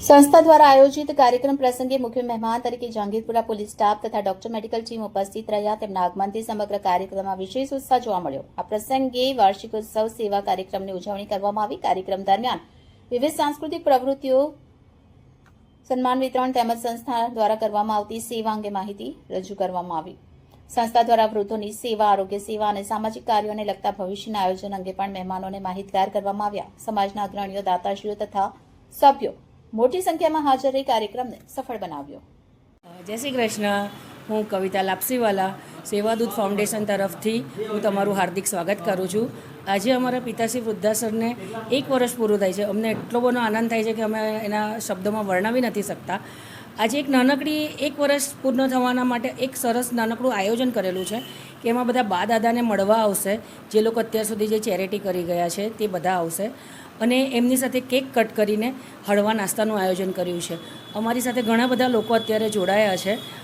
સંસ્થા દ્વારા આયોજિત કાર્યક્રમ પ્રસંગે મુખ્ય મહેમાન તરીકે જહાંગીરપુરા પોલીસ સ્ટાફ તથા ડોક્ટર મેડિકલ ટીમ ઉપસ્થિત રહ્યા. તેમના આગમનથી સમગ્ર કાર્યક્રમમાં વિશેષ ઉત્સાહ જોવા મળ્યો. આ પ્રસંગે વાર્ષિકોત્સવ સેવા કાર્યક્રમની ઉજવણી કરવામાં આવી. કાર્યક્રમ દરમિયાન વિવિધ સાંસ્કૃતિક પ્રવૃત્તિઓ, સન્માન વિતરણ તેમજ સંસ્થા દ્વારા કરવામાં આવતી સેવા અંગે માહિતી રજૂ કરવામાં આવી. સંસ્થા દ્વારા વૃદ્ધોની સેવા, આરોગ્ય સેવા અને સામાજિક કાર્યોને લગતા ભવિષ્યના આયોજન અંગે પણ મહેમાનોને માહિતગાર કરવામાં આવ્યા. સમાજના અગ્રણીઓ, દાતાશ્રીઓ તથા સભ્યો મોટી સંખ્યામાં હાજર રહી કાર્યક્રમને સફળ બનાવ્યો. જય શ્રી કૃષ્ણ. હું કવિતા લાપસીવાલા સેવાદૂત ફાઉન્ડેશન તરફથી હું તમારું હાર્દિક સ્વાગત કરું છું. આજે અમારા પિતાશ્રી વૃદ્ધાશ્રમને એક વર્ષ પૂરું થાય છે. અમને એટલો બધો આનંદ થાય છે કે અમે એના શબ્દોમાં વર્ણવી નથી શકતા. આજે એક નાનકડી એક વર્ષ પૂર્ણ થવાના માટે એક સરસ નાનકડું આયોજન કરેલું છે કે એમાં બધા બા દાદાને મળવા આવશે. જે લોકો અત્યાર સુધી જે ચેરિટી કરી ગયા છે તે બધા આવશે. અને એમની સાથે કેક કટ કરીને હળવા નાસ્તાનું આયોજન કર્યું છે. અમારી સાથે ઘણા બધા લોકો અત્યારે જોડાયા છે.